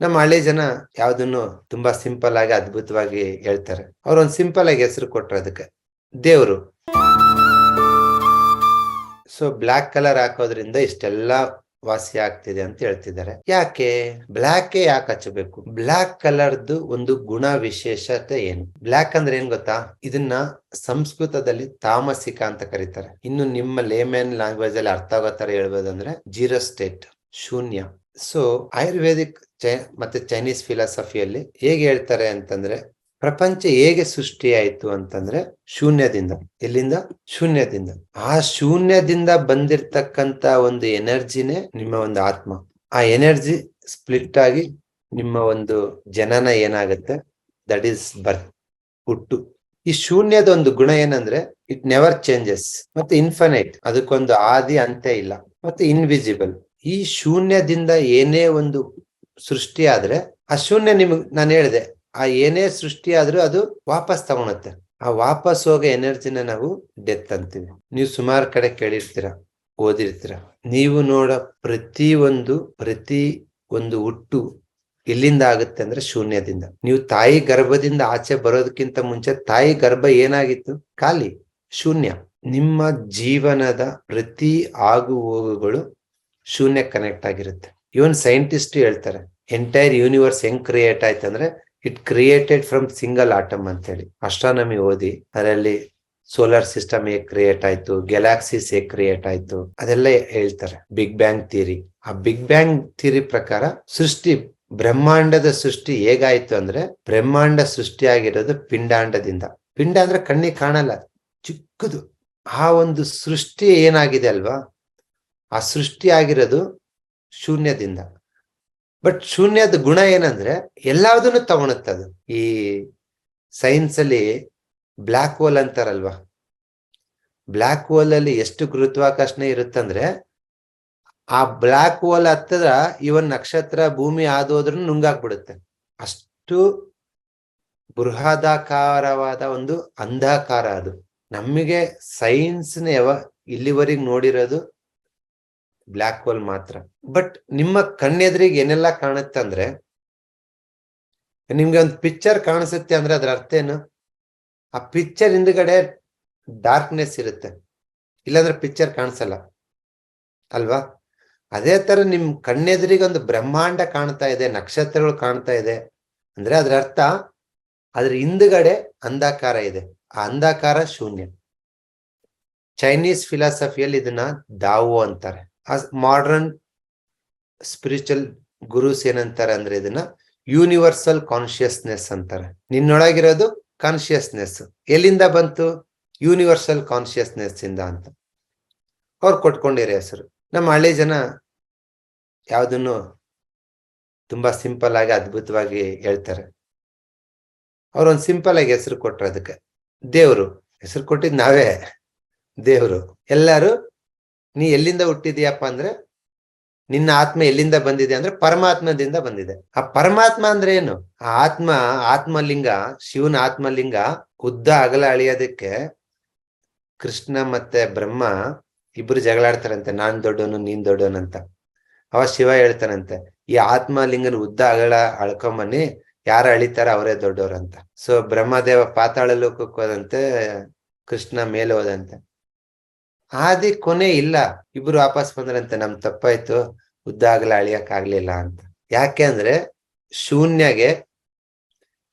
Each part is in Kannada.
ನಮ್ಮ ಹಳ್ಳಿ ಜನ ಯಾವ್ದನ್ನು ತುಂಬಾ ಸಿಂಪಲ್ ಆಗಿ, ಅದ್ಭುತವಾಗಿ ಹೇಳ್ತಾರೆ. ಅವ್ರ ಒಂದ್ ಸಿಂಪಲ್ ಆಗಿ ಹೆಸರು ಕೊಟ್ರು ಅದಕ್ಕೆ. ದೇವ್ರು. ಸೊ ಬ್ಲಾಕ್ ಕಲರ್ ಹಾಕೋದ್ರಿಂದ ಇಷ್ಟೆಲ್ಲಾ ವಾಸಿ ಆಗ್ತಿದೆ ಅಂತ ಹೇಳ್ತಿದ್ದಾರೆ. ಯಾಕೆ? ಬ್ಲಾಕ್ ಯಾಕೆ ಹಚ್ಚಬೇಕು? ಬ್ಲಾಕ್ ಕಲರ್ದು ಒಂದು ಗುಣ ವಿಶೇಷತೆ ಏನು? ಬ್ಲಾಕ್ ಅಂದ್ರೆ ಏನ್ ಗೊತ್ತಾ? ಇದನ್ನ ಸಂಸ್ಕೃತದಲ್ಲಿ ತಾಮಸಿಕ ಅಂತ ಕರೀತಾರೆ. ಇನ್ನು ನಿಮ್ಮ ಲೇಮನ್ ಲ್ಯಾಂಗ್ವೇಜ್ ಅಲ್ಲಿ ಅರ್ಥ ಆಗೋ ತರ ಹೇಳ್ಬೋದಂದ್ರೆ, ಜೀರೋ ಸ್ಟೇಟ್ ಶೂನ್ಯ. ಸೊ ಆಯುರ್ವೇದಿಕ್ ಚೈ ಮತ್ತೆ ಚೈನೀಸ್ ಫಿಲಾಸಫಿಯಲ್ಲಿ ಹೇಗೆ ಹೇಳ್ತಾರೆ ಅಂತಂದ್ರೆ, ಪ್ರಪಂಚ ಹೇಗೆ ಸೃಷ್ಟಿಯಾಯ್ತು ಅಂತಂದ್ರೆ ಶೂನ್ಯದಿಂದ, ಎಲ್ಲಿಂದ? ಶೂನ್ಯದಿಂದ. ಆ ಶೂನ್ಯದಿಂದ ಬಂದಿರ್ತಕ್ಕಂತ ಒಂದು ಎನರ್ಜಿನೇ ನಿಮ್ಮ ಒಂದು ಆತ್ಮ. ಆ ಎನರ್ಜಿ ಸ್ಪ್ಲಿಟ್ ಆಗಿ ನಿಮ್ಮ ಒಂದು ಜನನ ಏನಾಗುತ್ತೆ? ದಟ್ ಈಸ್ ಬರ್ತ್ ಹುಟ್ಟು. ಈ ಶೂನ್ಯದ ಒಂದು ಗುಣ ಏನಂದ್ರೆ ಇಟ್ ನೆವರ್ ಚೇಂಜಸ್ ಮತ್ತೆ ಇನ್ಫನೈಟ್ ಅದಕ್ಕೊಂದು ಆದಿ ಅಂತ್ಯ ಇಲ್ಲ. ಮತ್ತೆ ಇನ್ವಿಸಿಬಲ್ ಈ ಶೂನ್ಯದಿಂದ ಏನೇ ಒಂದು ಸೃಷ್ಟಿ ಆದ್ರೆ, ಆ ಶೂನ್ಯ ನಿಮಗೆ ನಾನು ಹೇಳಿದೆ, ಆ ಏನೇ ಸೃಷ್ಟಿ ಆದ್ರೂ ಅದು ವಾಪಸ್ ತಗೊಳತ್ತೆ. ಆ ವಾಪಸ್ ಹೋಗೋ ಎನರ್ಜಿನ ನಾವು ಡೆತ್ ಅಂತೀವಿ. ನೀವು ಸುಮಾರು ಕಡೆ ಕೇಳಿರ್ತೀರ, ಓದಿರ್ತೀರ. ನೀವು ನೋಡೋ ಪ್ರತಿ ಒಂದು ಪ್ರತಿ ಒಂದು ಹುಟ್ಟು ಎಲ್ಲಿಂದ ಆಗುತ್ತೆ ಅಂದ್ರೆ ಶೂನ್ಯದಿಂದ. ನೀವು ತಾಯಿ ಗರ್ಭದಿಂದ ಆಚೆ ಬರೋದಕ್ಕಿಂತ ಮುಂಚೆ ತಾಯಿ ಗರ್ಭ ಏನಾಗಿತ್ತು? ಖಾಲಿ, ಶೂನ್ಯ. ನಿಮ್ಮ ಜೀವನದ ಪ್ರತಿ ಆಗು ಹೋಗುಗಳು ಶೂನ್ಯ ಕನೆಕ್ಟ್ ಆಗಿರುತ್ತೆ. ಇವನ್ ಸೈಂಟಿಸ್ಟ್ ಹೇಳ್ತಾರೆ ಎಂಟೈರ್ ಯೂನಿವರ್ಸ್ ಹೆಂಗ್ ಕ್ರಿಯೇಟ್ ಆಯ್ತು ಅಂದ್ರೆ it created from single atom ಅಂತ ಹೇಳಿ ಅಸ್ಟ್ರಾನಮಿ ಓದಿ, ಅದರಲ್ಲಿ ಸೋಲಾರ್ ಸಿಸ್ಟಮ್ ಹೇಗ್ ಕ್ರಿಯೇಟ್ ಆಯ್ತು ಗ್ಯಾಲಾಕ್ಸಿಸ್ ಹೇಗ್ ಕ್ರಿಯೇಟ್ ಆಯ್ತು, ಅದೆಲ್ಲ ಹೇಳ್ತಾರೆ. ಬಿಗ್ ಬ್ಯಾಂಗ್ ಥಿಯರಿ ಆ ಬಿಗ್ ಬ್ಯಾಂಗ್ ಥಿಯರಿ ಪ್ರಕಾರ ಸೃಷ್ಟಿ, ಬ್ರಹ್ಮಾಂಡದ ಸೃಷ್ಟಿ ಹೇಗಾಯ್ತು ಅಂದ್ರೆ, ಬ್ರಹ್ಮಾಂಡ ಸೃಷ್ಟಿ ಆಗಿರೋದು ಪಿಂಡಾಂಡದಿಂದ. ಪಿಂಡ ಅಂದ್ರೆ ಕಣ್ಣಿಗೆ ಕಾಣಲ್ಲ, ಚಿಕ್ಕದು. ಆ ಒಂದು ಸೃಷ್ಟಿ ಏನಾಗಿದೆ ಅಲ್ವಾ? ಆ ಸೃಷ್ಟಿ ಆಗಿರೋದು ಶೂನ್ಯದಿಂದ. ಬಟ್ ಶೂನ್ಯದ ಗುಣ ಏನಂದ್ರೆ ಎಲ್ಲಾದನ್ನು ತಗೊಳುತ್ತದು ಈ ಸೈನ್ಸ್ ಅಲ್ಲಿ ಬ್ಲ್ಯಾಕ್ ಹೋಲ್ ಅಂತಾರಲ್ವಾ? ಬ್ಲ್ಯಾಕ್ ಹೋಲ್ ಅಲ್ಲಿ ಎಷ್ಟು ಗುರುತ್ವಾಕರ್ಷಣೆ ಇರುತ್ತಂದ್ರೆ ಆ ಬ್ಲ್ಯಾಕ್ ಹೋಲ್ ಹತ್ತಿದ್ರ ಇವನ್ ನಕ್ಷತ್ರ, ಭೂಮಿ ಆದೋದ್ರೂ ನುಂಗಾಕ್ಬಿಡುತ್ತೆ. ಅಷ್ಟು ಬೃಹದಾಕಾರವಾದ ಒಂದು ಅಂಧಕಾರ ಅದು. ನಮಗೆ ಸೈನ್ಸ್ನ ಯಾವ ಇಲ್ಲಿವರೆಗೆ ನೋಡಿರೋದು ಬ್ಲ್ಯಾಕ್ ಹೋಲ್ ಮಾತ್ರ. ಬಟ್ ನಿಮ್ಮ ಕಣ್ಣೆದ್ರಿಗೆ ಏನೆಲ್ಲ ಕಾಣುತ್ತಂದ್ರೆ ನಿಮ್ಗೆ ಒಂದು ಪಿಕ್ಚರ್ ಕಾಣಿಸುತ್ತೆ ಅಂದ್ರೆ ಅದ್ರ ಅರ್ಥ ಏನು? ಆ ಪಿಕ್ಚರ್ ಹಿಂದ್ಗಡೆ ಡಾರ್ಕ್ನೆಸ್ ಇರುತ್ತೆ. ಇಲ್ಲಾಂದ್ರೆ ಪಿಕ್ಚರ್ ಕಾಣಿಸಲ್ಲ. ಅಲ್ವಾ? ಅದೇ ತರ ನಿಮ್ ಕಣ್ಣೆದ್ರಿಗೆ ಒಂದು ಬ್ರಹ್ಮಾಂಡ ಕಾಣ್ತಾ ಇದೆ, ನಕ್ಷತ್ರಗಳು ಕಾಣ್ತಾ ಇದೆ. ಅಂದ್ರೆ ಅದ್ರ ಅರ್ಥ, ಅದ್ರ ಹಿಂದ್ಗಡೆ ಅಂಧಕಾರ ಇದೆ. ಆ ಅಂಧಕಾರ ಶೂನ್ಯ. ಚೈನೀಸ್ ಫಿಲಾಸಫಿಯಲ್ಲಿ ಇದನ್ನ ದಾವು ಅಂತಾರೆ. ಆ ಮಾಡ್ರನ್ ಸ್ಪಿರಿಚುವಲ್ ಗುರುಸ್ ಏನಂತಾರೆ ಅಂದ್ರೆ ಇದನ್ನ ಯೂನಿವರ್ಸಲ್ ಕಾನ್ಶಿಯಸ್ನೆಸ್ ಅಂತಾರೆ. ನಿನ್ನೊಳಗಿರೋದು ಕಾನ್ಶಿಯಸ್ನೆಸ್ ಎಲ್ಲಿಂದ ಬಂತು? ಯೂನಿವರ್ಸಲ್ ಕಾನ್ಶಿಯಸ್ನೆಸ್ ಇಂದ ಅಂತ. ಅವ್ರು ಕೊಟ್ಕೊಂಡಿರೋ ಹೆಸರು. ನಮ್ಮ ಹಳ್ಳಿ ಜನ ಯಾವ್ದನ್ನು ತುಂಬಾ ಸಿಂಪಲ್ ಆಗಿ ಅದ್ಭುತವಾಗಿ ಹೇಳ್ತಾರೆ. ಅವ್ರೊಂದು ಸಿಂಪಲ್ ಆಗಿ ಹೆಸರು ಕೊಟ್ರು ಅದಕ್ಕೆ. ದೇವ್ರು. ಹೆಸರು ಕೊಟ್ಟಿದ್ ನಾವೇ. ದೇವ್ರು. ಎಲ್ಲಾರು ನೀ ಎಲ್ಲಿಂದ ಹುಟ್ಟಿದ್ಯಪ್ಪ ಅಂದ್ರೆ ನಿನ್ನ ಆತ್ಮ ಎಲ್ಲಿಂದ ಬಂದಿದೆ ಅಂದ್ರೆ ಪರಮಾತ್ಮದಿಂದ ಬಂದಿದೆ. ಆ ಪರಮಾತ್ಮ ಅಂದ್ರೆ ಏನು? ಆ ಆತ್ಮ, ಆತ್ಮಲಿಂಗ, ಶಿವನ ಆತ್ಮಲಿಂಗ ಉದ್ದ ಅಗಲ ಅಳಿಯೋದಕ್ಕೆ ಕೃಷ್ಣ ಮತ್ತೆ ಬ್ರಹ್ಮ ಇಬ್ರು ಜಗಳಾಡ್ತಾರಂತೆ, ನಾನ್ ದೊಡ್ಡವನು, ನೀನ್ ಅಂತ. ಅವ ಶಿವ ಹೇಳ್ತಾನಂತೆ, ಈ ಆತ್ಮಲಿಂಗನ ಉದ್ದ ಅಗಳ ಅಳ್ಕೊಂಬನ್ನಿ, ಯಾರು ಅಳಿತಾರ ಅವರೇ ದೊಡ್ಡವ್ರಂತ ಸೊ ಬ್ರಹ್ಮದೇವ ಪಾತಾಳ ಲೋಕಕ್ಕೆ ಹೋದಂತೆ ಕೃಷ್ಣ ಮೇಲೆ ಹೋದಂತೆ. ಆದಿ ಕೊನೆ ಇಲ್ಲ. ಇಬ್ರು ವಾಪಸ್ ಬಂದ್ರಂತೆ. ನಮ್ ತಪ್ಪಾಯ್ತು. ಉದ್ದ ಅಳಿಯಕ್ ಆಗ್ಲಿಲ್ಲ ಅಂತ. ಯಾಕೆ ಅಂದ್ರೆ ಶೂನ್ಯಗೆ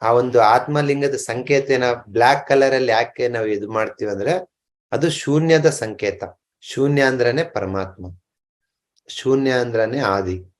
ಆ ಒಂದು ಆತ್ಮಲಿಂಗದ ಸಂಕೇತನ ಬ್ಲಾಕ್ ಕಲರ್ ಅಲ್ಲಿ ಯಾಕೆ ನಾವು ಇದು ಮಾಡ್ತೀವಿ ಅಂದ್ರೆ ಅದು ಶೂನ್ಯದ ಸಂಕೇತ. ಶೂನ್ಯ ಅಂದ್ರನೆ ಪರಮಾತ್ಮ. ಶೂನ್ಯ ಅಂದ್ರನೆ ಆದಿ.